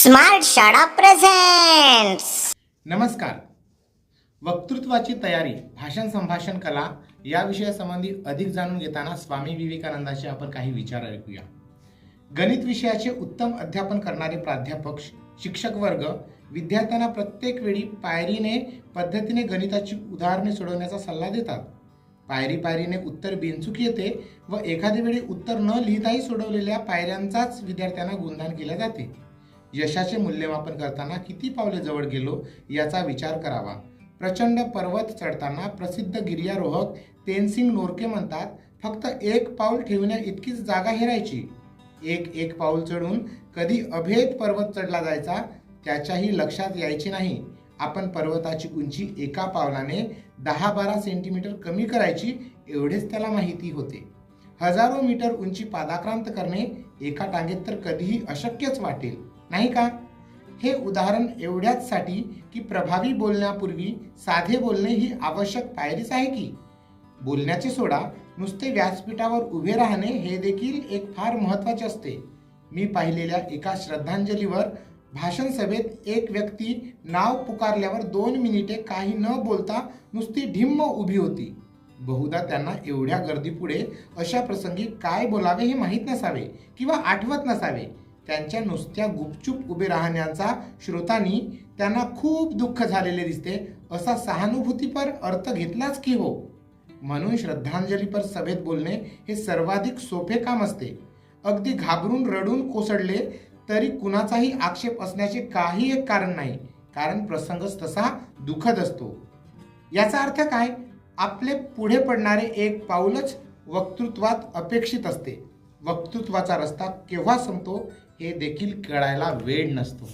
Smart शाळा presents नमस्कार. वक्तृत्वाची तयारी भाषण संभाषण कला या विषयासंबंधी अधिक जाणून घेताना स्वामी विवेकानंदाचे आपण काही विचार ऐकूया. गणित विषयाचे उत्तम अध्यापन करणारे प्राध्यापक शिक्षक वर्ग विद्यार्थ्यांना प्रत्येक वेळी पायरीने पद्धतीने गणिताची उदाहरणे सोडवण्याचा सल्ला देतात. पायरी पायरीने उत्तर बिनचूक येते व एखाद्या वेळी उत्तर न लिहिताही सोडवलेल्या पायऱ्यांचाच विद्यार्थ्यांना गुणदान केले जाते. यशाचे मूल्यमापन करताना किती पावले जवळ गेलो याचा विचार करावा. प्रचंड पर्वत चढताना प्रसिद्ध गिर्यारोहक तेनसिंग नोरके म्हणतात फक्त एक पाऊल ठेवण्या इतकीच जागा हेरायची. एक एक पाऊल चढून कधी अभेद पर्वत चढला जायचा त्याच्याही लक्षात यायचे नाही. आपण पर्वताची उंची एका पावलाने दहा बारा सेंटीमीटर कमी करायची एवढेच त्याला माहिती होते. हजारो मीटर उंची पादाक्रांत करणे एका टांगेत तर कधीही अशक्यच वाटेल. नाही का? हे उदाहरण एवढ्याचसाठी की प्रभावी बोलण्यापूर्वी साधे बोलणे ही आवश्यक पायरीच आहे की? बोलण्याचे सोडा नुसते व्यासपीठावर उभे राहणे हे देखील एक फार महत्त्वाचे असते. मी पाहिलेल्या एका श्रद्धांजलीवर भाषण सभेत एक व्यक्ती नाव पुकारल्यावर दोन मिनिटे काही न बोलता नुसती ढिम्म उभी होती. बहुधा त्यांना एवढ्या गर्दीपुढे अशा प्रसंगी काय बोलावे हे माहीत नसावे किंवा आठवत नसावे. त्यांच्या नुसत्या गुपचूप उभे राहण्याचा श्रोतांनी त्यांना खूप दुःख झालेले दिसते. असा सहानुभूतीपर अर्थ घेतलाच की हो. म्हणून श्रद्धांजलीपर सभेत बोलणे हे सर्वाधिक सोपे काम असते. अगदी घाबरून रडून कोसळले तरी कुणाचाही आक्षेप असण्याचे काही एक कारण नाही. कारण प्रसंगच तसा दुःखद असतो. याचा अर्थ काय? आपले पुढे पडणारे एक पाऊलच वक्तृत्वात अपेक्षित असते. वक्तृत्वाचा रस्ता केव्हा संपतो हे देखील कळायला वेळ नसतो.